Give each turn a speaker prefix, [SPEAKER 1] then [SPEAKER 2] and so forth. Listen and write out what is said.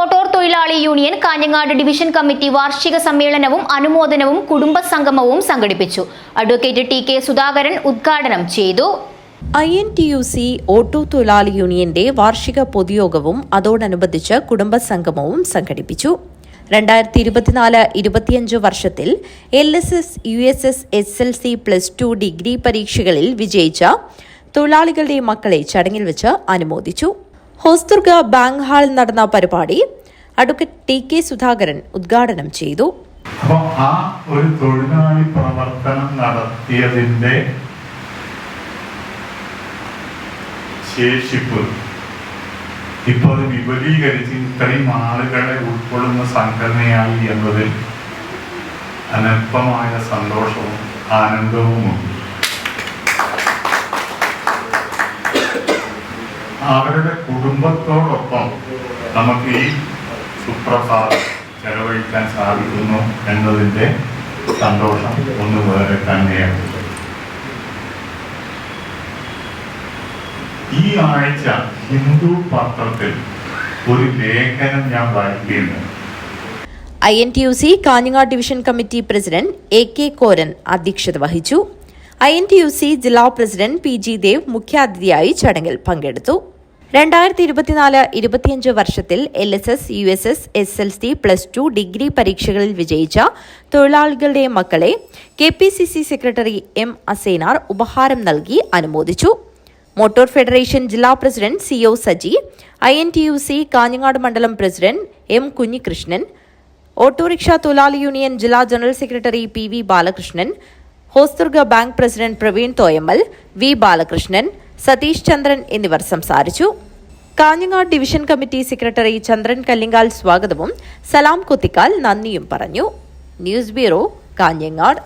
[SPEAKER 1] Motor തൊഴിലാളി union Kanhangad division committee വാർഷിക സമ്മേളനവും അനുമോദനവും കുടുംബ സംഗമവും സംഘടിപ്പിച്ചു. അഡ്വക്കേറ്റ് ടി കെ സുധാകരൻ ഉദ്ഘാടനം ചെയ്തു.
[SPEAKER 2] I N T U C auto തൊഴിലാളി യൂണിയന്റെ വാർഷിക പൊതുയോഗവും അതോടനുബന്ധിച്ച് കുടുംബസംഗമവും സംഘടിപ്പിച്ചു. രണ്ടായിരത്തി ഇരുപത്തിനാല് ഇരുപത്തിയഞ്ച് വർഷത്തിൽ L S S U S S S L C plus two degree പരീക്ഷകളിൽ വിജയിച്ച തൊഴിലാളികളുടെ മക്കളെ ചടങ്ങിൽ വെച്ച് അനുമോദിച്ചു. ഹോസ്ദുർഗ ബാങ്ക് ഹാളിൽ നടന്ന പരിപാടി അഡ്വക്കേറ്റ് ടി കെ സുധാകരൻ ഉദ്ഘാടനം ചെയ്തു.
[SPEAKER 3] അപ്പൊ ആ ഒരു തൊഴിലാളി പ്രവർത്തനം നടത്തിയതിന്റെ ശേഷിപ്പ് ഇപ്പോൾ അത് വിപുലീകരിച്ച് ഇത്രയും ആളുകളെ ഉൾക്കൊള്ളുന്ന സംഘടനയായി എന്നതിൽ അനൽപമായ സന്തോഷവും ആനന്ദവുമുണ്ട്. അവരുടെ കുടുംബത്തോടൊപ്പം നമുക്ക് ഈ സുപ്രഭാതം ചെലവഴിക്കാൻ സാധിക്കുന്നു എന്നതിന്റെ സന്തോഷം ഒന്ന് വേറെ തന്നെയാണ്. ഈ ആഴ്ച ഹിന്ദു പത്രത്തിൽ ഒരു ലേഖനം ഞാൻ വായിക്കുകയുണ്ട്.
[SPEAKER 2] I N T U C Kanhangad division committee president A K Koran അധ്യക്ഷത വഹിച്ചു. I N T U C ജില്ലാ പ്രസിഡന്റ് പി ജി ദേവ് മുഖ്യാതിഥിയായി ചടങ്ങിൽ പങ്കെടുത്തു. രണ്ടായിരത്തി ഇരുപത്തിനാല് ഇരുപത്തിയഞ്ച് വർഷത്തിൽ L S S U S S S L C plus two degree പരീക്ഷകളിൽ വിജയിച്ച തൊഴിലാളികളുടെ മക്കളെ K P C C secretary M Asainar ഉപഹാരം നൽകി അനുമോദിച്ചു. മോട്ടോർ ഫെഡറേഷൻ ജില്ലാ president C O Saji I N T U C Kanhangad മണ്ഡലം president M Kunhikrishnan autorickshaw തൊഴിലാളി യൂണിയൻ ജില്ലാ general secretary P V Balakrishnan Hosdurg bank president Praveen Thoyammal V Balakrishnan Satheesh Chandran എന്നിവർ സംസാരിച്ചു. Kanhangad division committee secretary Chandran Kallinkal സ്വാഗതവും സലാം കുത്തിക്കാൽ നന്ദിയും പറഞ്ഞു. News bureau Kanhangad.